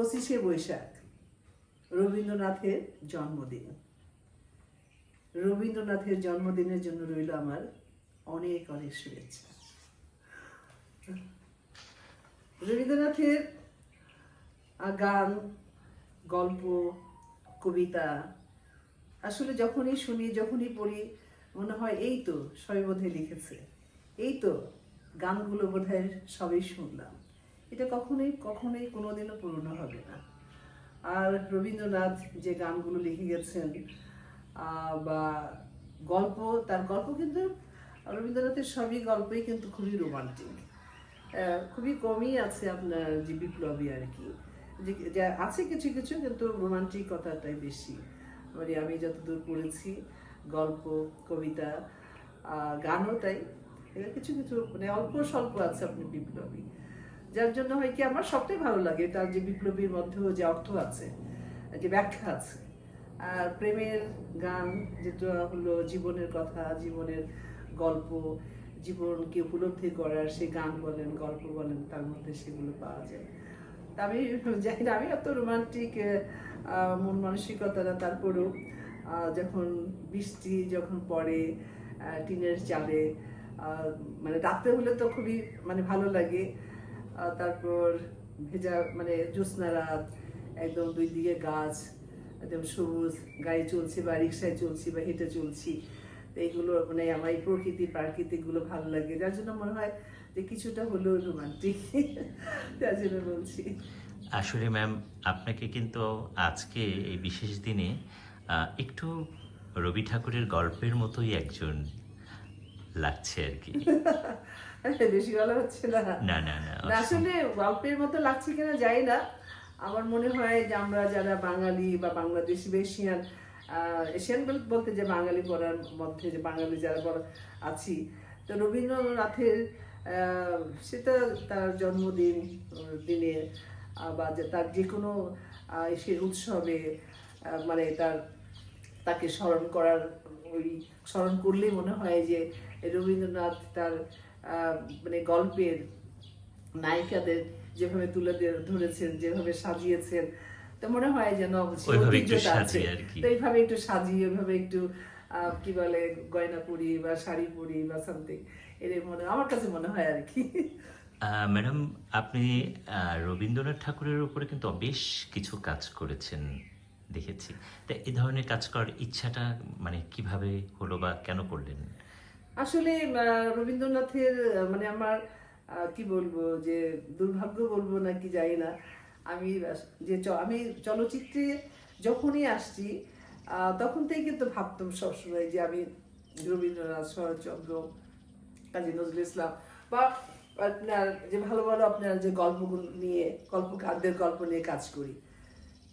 পঁচিশে বৈশাখ, রবীন্দ্রনাথের জন্মদিন। রবীন্দ্রনাথের জন্মদিনের জন্য রইল আমার অনেক অনেক শুভেচ্ছা। রবীন্দ্রনাথের গান, গল্প, কবিতা, আসলে যখনই শুনি, যখনই পড়ি, মনে হয় এই তো সবাই বোধহয় লিখেছে। এই তো গানগুলো বোধহয় সবই শুনলাম। এটা কখনোই কখনোই কোনোদিনও পুরনো হবে না। আর রবীন্দ্রনাথ যে গানগুলো লিখে গেছেন বা গল্প, তার গল্প কিন্তু রবীন্দ্রনাথের সবই গল্পই কিন্তু খুবই রোমান্টিক খুবই কমই আছে আপনার যে বিপ্লবী আর কি। যে আছে কিছু কিছু, কিন্তু রোমান্টিক কথাটাই বেশি। মানে আমি যতদূর পড়েছি, গল্প, কবিতা গানও তাই। কিছু কিছু মানে অল্প স্বল্প আছে আপনি বিপ্লবী। যার জন্য হয় কি আমার সবটাই ভালো লাগে, তার যে বিপ্লবীর মধ্যেও যে অর্থ আছে, যে ব্যাখ্যা আছে। আর প্রেমের গান যেটা হলো জীবনের কথা, জীবনের গল্প, জীবনকে উপলব্ধি করার সে গান বলেন, গল্প বলেন, তার মধ্যে সেগুলো পাওয়া যায়। তা আমি জানি না, আমি অত রোমান্টিক মন মানসিকতা না, তারপরেও যখন বৃষ্টি যখন পড়ে টিনের চালে মানে রাত্রে হলে তো খুবই মানে ভালো লাগে। তারপর ভেজা মানে জ্যোৎস্না রাত একদম দুই দিকে গাছ, একদম সবুজ গাড়ি চলছে বা রিক্সায় চলছি বা হেঁটে চলছি। এইগুলো মানে আমার এই প্রকৃতি প্রাকৃতিকগুলো ভালো লাগে। যার জন্য মনে হয় যে কিছুটা হলেও রোমান্টিক যার জন্য বলছি। আসলে ম্যাম আপনাকে কিন্তু আজকে এই বিশেষ দিনে একটু রবি ঠাকুরের গল্পের মতোই একজন লাগছে আর কি। বেশি ভালো হচ্ছে না। না না না আসলে গল্পের মতো লাগছে কিনা যাই না। আমার মনে হয় যে আমরা যারা বাঙালি বা বাংলাদেশি এশিয়ান এশিয়ান বলতে যে বাঙালি পড়ার মধ্যে যে বাঙালি যারা বড় আছি তো রবীন্দ্রনাথের সেটা তার জন্মদিন দিনে বা তার যে কোনো সে উৎসবে মানে তার তাকে স্মরণ করার ওই স্মরণ করলেই মনে হয় যে রবীন্দ্রনাথ তার মানে গল্পের নায়িকাদের যেভাবে তুলে ধরেছেন যেভাবে সাজিয়েছেন তো মনে হয় যেন ঐতিহ্যটা আছে। তো এইভাবে একটু সাজিয়ে ওইভাবে একটু কি বলে গয়না পরি বা শাড়ি পরি বা সামথিং এর মনে আমার কাছে মনে হয় আর কি। আহ, ম্যাডাম আপনি আহ, রবীন্দ্রনাথ ঠাকুরের উপরে কিন্তু বেশ কিছু কাজ করেছেন দেখেছি। তা এই ধরনের কাজ করার ইচ্ছাটা মানে কীভাবে হলো বা কেন করলেন? আসলে রবীন্দ্রনাথের মানে আমার কি বলব যে দুর্ভাগ্য বলব নাকি জানি না, আমি যে আমি চলচ্চিত্রে যখনই আসছি তখন থেকে কিন্তু ভাবতাম সবসময় যে আমি রবীন্দ্রনাথ, শরৎচন্দ্র, কাজী নজরুল ইসলাম বা, আপনার যে ভালো ভালো আপনার যে গল্পগুলো নিয়ে গল্প খাদ্যের গল্প নিয়ে কাজ করি।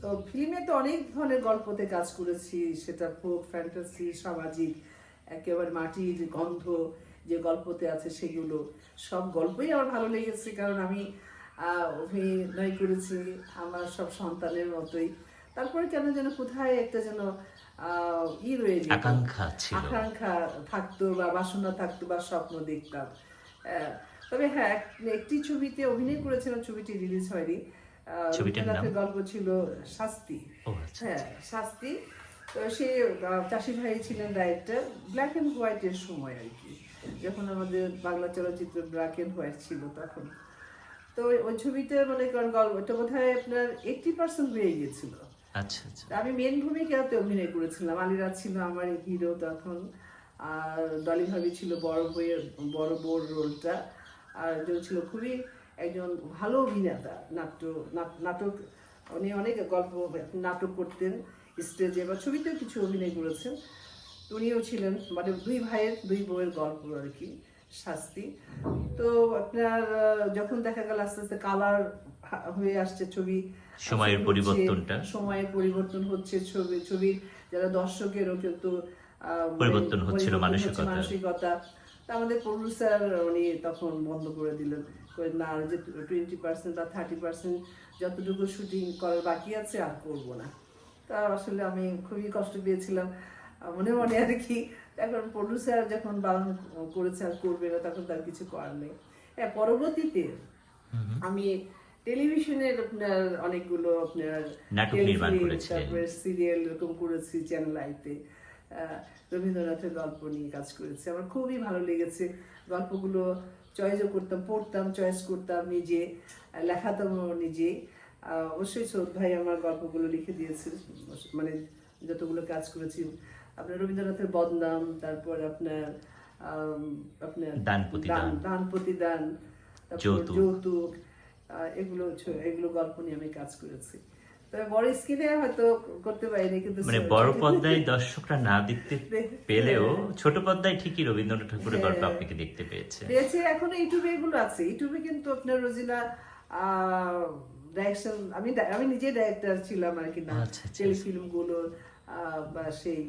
তো ফিল্মে তো অনেক ধরনের গল্পতে কাজ করেছি, সেটা ফোক ফ্যান্টাসি, সামাজিক একেবারে মাটির গন্ধ যে গল্পতে আছে সেগুলো। সব গল্পই আমার ভালো লেগেছে কারণ আমি অভিনয় করেছি আমার সব সন্তানের মতোই। তারপরে কেন যেন কোথায় একটা যেন ই রয়ে যেত। আকাঙ্ক্ষা থাকতো বা বাসনা থাকতো বা স্বপ্ন দেখতাম। তবে হ্যাঁ একটি ছবিতে অভিনয় করেছিলাম ছবিটি রিলিজ হয়নি। রবীন্দ্রনাথের গল্প ছিল শাস্তি। আচ্ছা হ্যাঁ শাস্তি। তো সে চাষি ভাই ছিলেন ডাইরেক্টর ব্ল্যাক অ্যান্ড হোয়াইটের সময় আর কি। যখন আমাদের বাংলা চলচ্চিত্র ব্ল্যাক অ্যান্ড হোয়াইট ছিল তখন। তো ওই- ছবিটা মনে করেন গল্পটা বোধ হয় আপনার এইটটি পার্সেন্ট হয়ে গিয়েছিল। আচ্ছা আচ্ছা। আমি মেন ভূমিকাতে অভিনয় করেছিলাম। আলিরাজ ছিল আমার হিরো তখন আর ডলি ভাবি ছিল বড় বইয়ের বড় বোর রোলটা আর একজন ছিল খুবই একজন ভালো অভিনেতা নাট্য নাট- নাটক উনি অনেক গল্প নাটক করতেন। স্টেজে বা ছবিতেও কিছু অভিনয় করেছেন উনিও ছিলেন মানে দুই ভাইয়ের দুই বউয়ের গল্প আর কি শাস্তি তো আপনার যখন দেখা গেল আস্তে আস্তে কালার হয়ে আসছে ছবি সময়ের পরিবর্তনটা। সময়ের পরিবর্তন হচ্ছে ছবি ছবির যারা দর্শকেরও কিন্তু মানে পরিবর্তন হচ্ছিল। মানসিকতা তা আমাদের প্রডিউসার উনি তখন বন্ধ করে দিলেন না যে টোয়েন্টি পার্সেন্ট বা থার্টি পার্সেন্ট যতটুকু শুটিং করার বাকি আছে আর করব না তা আসলে আমি খুবই কষ্ট পেয়েছিলাম। মনে মনে আর কি এখন প্রডিউসার যখন বারণ করেছে আর করবে না তখন তার কিছু করার নেই। হ্যাঁ পরবর্তীতে আমি টেলিভিশনের আপনার অনেকগুলো আপনার। তারপরে সিরিয়াল এরকম করেছি চ্যানেল আইতে রবীন্দ্রনাথের গল্প নিয়ে কাজ করেছি। আমার খুবই ভালো লেগেছে। গল্পগুলো চয়েসও করতাম পড়তাম চয়েস করতাম নিজে আহ, লেখাতামও নিজে। অবশ্যই সৌদ ভাই আমার গল্পগুলো লিখে দিয়েছে মানে যতগুলো কাজ করেছি আপনার রবীন্দ্রনাথের বদনাম তারপর আপনার আপনার দান প্রতিদান। দান যৌতুক। এগুলো এগুলো গল্প নিয়ে আমি কাজ করেছি তবে বড় স্ক্রিনে হয়তো করতে পারিনি কিন্তু মানে বড় পর্দায় দর্শকরা না দেখতে পেলেও ছোট পর্দায় ঠিকই রবীন্দ্রনাথ ঠাকুরের গল্প হ্যাঁ। আপনাকে দেখতে পেয়েছে পেয়েছে এখনও ইউটিউবে এগুলো আছে ইউটিউবে কিন্তু আপনার রোজিনা ডাইরেকশন আমি আমি ডাইরেক্টর ছিলাম আর কি না আচ্ছা, আচ্ছা। গুলো বা সেই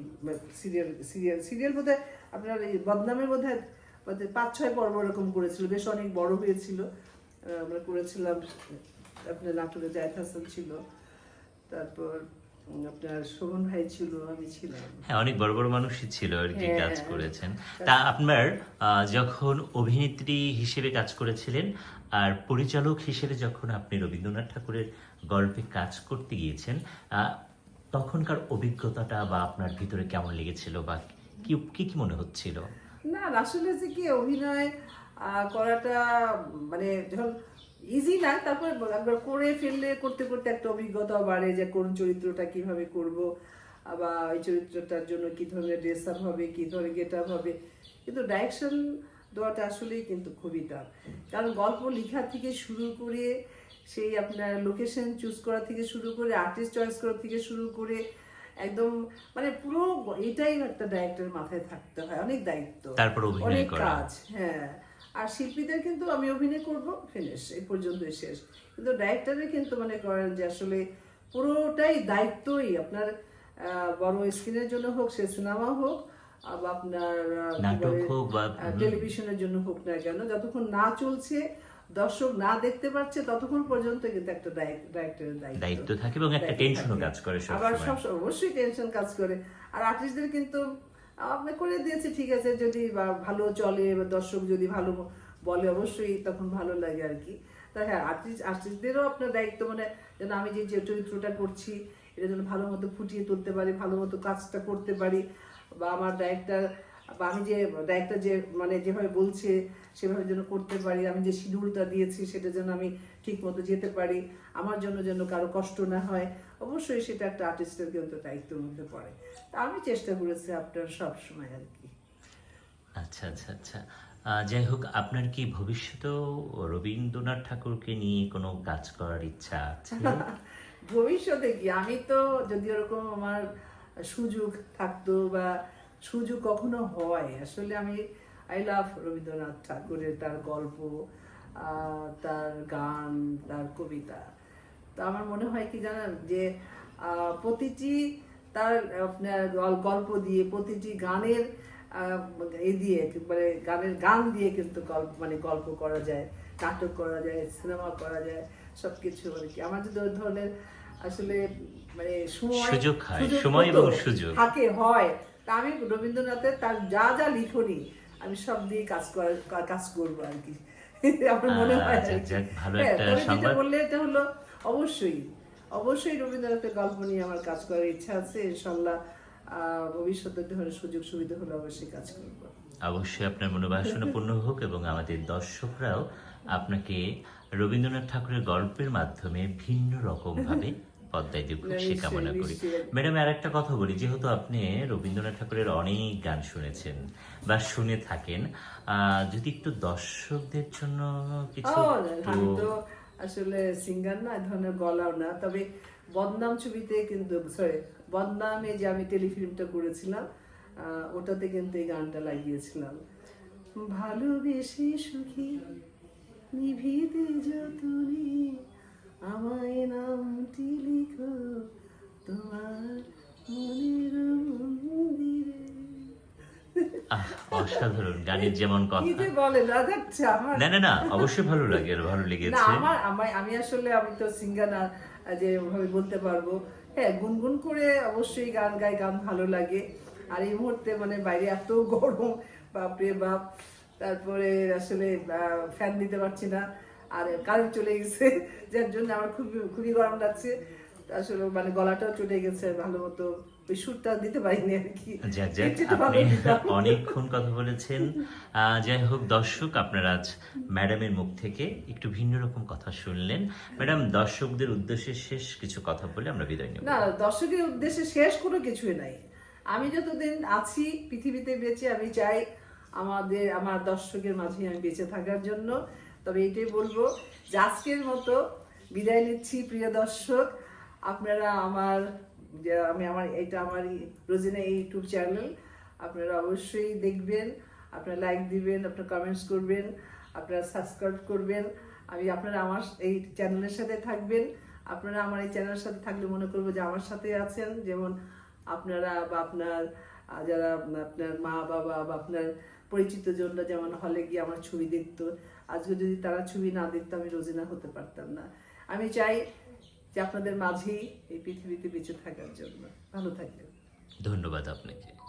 সিরিয়াল সিরিয়াল সিরিয়াল আপনার এই বদনামের পাঁচ ছয় পর্ব এরকম করেছিল বেশ অনেক বড় হয়েছিল আমরা করেছিলাম আপনার নাটকে জায়দ হাসান ছিল তারপর আপনার শোভন ভাই ছিল আমি ছিলাম হ্যাঁ অনেক বড় বড় মানুষই ছিল আর কি হ্যাঁ। কাজ করেছেন তা আপনার যখন অভিনেত্রী হিসেবে কাজ করেছিলেন আর পরিচালক হিসেবে যখন আপনি রবীন্দ্রনাথ ঠাকুরের গল্পে কাজ করতে গিয়েছেন তখনকার অভিজ্ঞতাটা বা আপনার ভিতরে কেমন লেগেছিল বা কি কি কি মনে হচ্ছিল? না আসলে যে কি অভিনয় করাটা মানে যখন ইজি না, তারপর একবার করে ফেললে, করতে করতে একটা অভিজ্ঞতা বাড়ে যে কোন চরিত্রটা কীভাবে করব, বা ওই চরিত্রটার জন্য কি ধরনের ড্রেস আপ হবে, কি ধরনের গেট আপ হবে। কিন্তু ডাইরেকশন দেওয়াটা আসলেই কিন্তু খুবই টাফ কারণ গল্প লেখা থেকে শুরু করে সেই আপনার লোকেশন চুজ করা থেকে শুরু করে আর্টিস্ট চয়েস করা থেকে শুরু করে একদম মানে পুরো এটাই একটা ডাইরেক্টরের মাথায় থাকতে হয় অনেক দায়িত্ব। তারপর অনেক কাজ হ্যাঁ। আর শিল্পীদের কিন্তু আমি অভিনয় করব ফিনিশ এই পর্যন্ত শেষ। কিন্তু ডাইরেক্টরের কিন্তু মানে করেন যে আসলে পুরোটাই দায়িত্বই। আপনার বড় স্ক্রিনের জন্য হোক সে সিনেমা হোক আপনার টেলিভিশনের জন্য হোক না কেন যতক্ষণ না চলছে দর্শক না দেখতে পাচ্ছে ততক্ষণ পর্যন্ত কিন্তু একটা ডাইরেক্টরের দায়িত্ব। থাকে এবং একটা টেনশনও কাজ করে আবার সব অবশ্যই টেনশন কাজ করে। আর আর্টিস্টদের কিন্তু আপনি করে দিয়েছে ঠিক আছে যদি ভালো চলে বা দর্শক যদি ভালো বলে অবশ্যই তখন ভালো লাগে আর কি। তা হ্যাঁ আর্টিস্ট আর্টিস্টদেরও আপনার দায়িত্ব মানে যেন আমি যে চরিত্রটা করছি এটা যেন ভালো মতো ফুটিয়ে তুলতে পারি ভালো মতো কাজটা করতে পারি বা আমার ডাইরেক্টর বা আমি যে ডাইরেক্টর যে মানে যেভাবে বলছে সেভাবে যেন করতে পারি আমি যে শিডিউলটা দিয়েছি সেটা যেন আমি ঠিক মতো যেতে পারি আমার জন্য যেন কারও কষ্ট না হয় অবশ্যই সেটা একটা আর্টিস্টের কিন্তু দায়িত্বের মধ্যে পড়ে। তা আমি চেষ্টা করেছি আপনার সব সময় আর কি। আচ্ছা আচ্ছা আচ্ছা। যাই হোক আপনার কি ভবিষ্যতেও রবীন্দ্রনাথ ঠাকুরকে নিয়ে কোনো কাজ করার ইচ্ছা আছে? ভবিষ্যতে কি? আমি তো যদি ওরকম আমার সুযোগ থাকতো বা সুযোগ কখনো হয়। আসলে আমি আই লাভ রবীন্দ্রনাথ ঠাকুরের তার গল্প তার গান, তার কবিতা। তো আমার মনে হয় কি জানেন যে প্রতিটি তার আপনার গল্প দিয়ে, প্রতিটি গানের এ দিয়ে মানে গানের গান দিয়ে কিন্তু গল্প মানে গল্প করা যায়, নাটক করা যায়, সিনেমা করা যায় সব কিছু আর কি। আমার যদি ওই ধরনের আসলে মানে সুযোগ হয়, সময় এবং সুযোগ। থাকে হয়। তা আমি রবীন্দ্রনাথের তার যা যা লিখনি আমি সব দিয়ে কাজ করার কাজ করব আর কি। আমার মনে হয় ভালো হ্যাঁ, একটা সংবাদ। বললে এটা হলো অবশ্যই অবশ্যই রবীন্দ্রনাথের গল্প নিয়ে আমার কাজ করার ইচ্ছা আছে। ইনশাল্লাহ ভবিষ্যতে ধরনের সুযোগ সুবিধা হলে অবশ্যই কাজ করব। অবশ্যই আপনার মনোবাসনা পূর্ণ হোক এবং আমাদের দর্শকরাও আপনাকে রবীন্দ্রনাথ ঠাকুরের গল্পের মাধ্যমে ভিন্ন রকম ভাবে পদ্মায় দেখুক সে কামনা করি। ম্যাডাম আর একটা কথা বলি যেহেতু আপনি রবীন্দ্রনাথ ঠাকুরের অনেক গান শুনেছেন বা শুনে থাকেন যদি একটু দর্শকদের জন্য কিছু আসলে সিঙ্গার না ধরনের গলাও না। তবে বদনাম ছবিতে কিন্তু সরি বদনামে যে আমি টেলিফিল্মটা করেছিলাম আহ, ওটাতে কিন্তু এই গানটা লাগিয়েছিলাম। ভালোবেসে সুখী নিভিতে যতনে আমায় নামটি লিখো? তোমার মনের মন্দিরে। অসাধারণ গানের যেমন কথা। যে বলে আমার। না না না অবশ্যই ভালো লাগে ভালো লেগেছে। আমার আমার আমি আসলে আমি তো সিঙ্গার না যে ওভাবে বলতে পারব। হ্যাঁ গুনগুন করে অবশ্যই গান গাই গান ভালো লাগে। আর এই মুহূর্তে মানে বাইরে এত গরম বাপরে বাপ। তারপরে আসলে ফ্যান দিতে পারছি না। আর কারেন্ট চলে গেছে যার জন্য আমার খুবই খুবই গরম লাগছে। আসলে মানে গলাটাও চলে গেছে ভালো মতো ওই সুরটা দিতে পারিনি আর কি। দিতাম। অনেকক্ষণ কথা বলেছেন। যাই হোক দর্শক আপনারা আজ ম্যাডামের মুখ থেকে একটু ভিন্ন রকম কথা শুনলেন। ম্যাডাম দর্শকদের উদ্দেশ্যে শেষ কিছু কথা বলে আমরা বিদায় নেব। না দর্শকের উদ্দেশ্যে শেষ কোনো কিছুই নাই। আমি যতদিন আছি পৃথিবীতে বেঁচে আমি চাই আমাদের আমার দর্শকের মাঝে আমি বেঁচে থাকার জন্য। তবে এটাই বলব যে আজকের মতো বিদায় নিচ্ছি, প্রিয় দর্শক। আপনারা আমার আমি আমার, এটা আমার রোজিনা ইউটিউব চ্যানেল। আপনারা অবশ্যই দেখবেন, আপনারা লাইক দিবেন, আপনারা কমেন্টস করবেন, আপনারা সাবস্ক্রাইব করবেন। আমি আপনারা আমার এই চ্যানেলের সাথে থাকবেন। আপনারা আমার এই চ্যানেলের সাথে থাকলে মনে করব যে আমার সাথে আছেন। যেমন আপনারা বা আপনার যারা আপনার মা বাবা বা আপনার পরিচিত জনরা যেমন হলে গিয়ে আমার ছবি দেখতো। আজকে যদি তারা ছবি না দেখতো, আমি রোজিনা হতে পারতাম না। আমি চাই যে আপনাদের মাঝেই এই পৃথিবীতে বেঁচে থাকার জন্য। ভালো থাকবেন। ধন্যবাদ আপনাকে।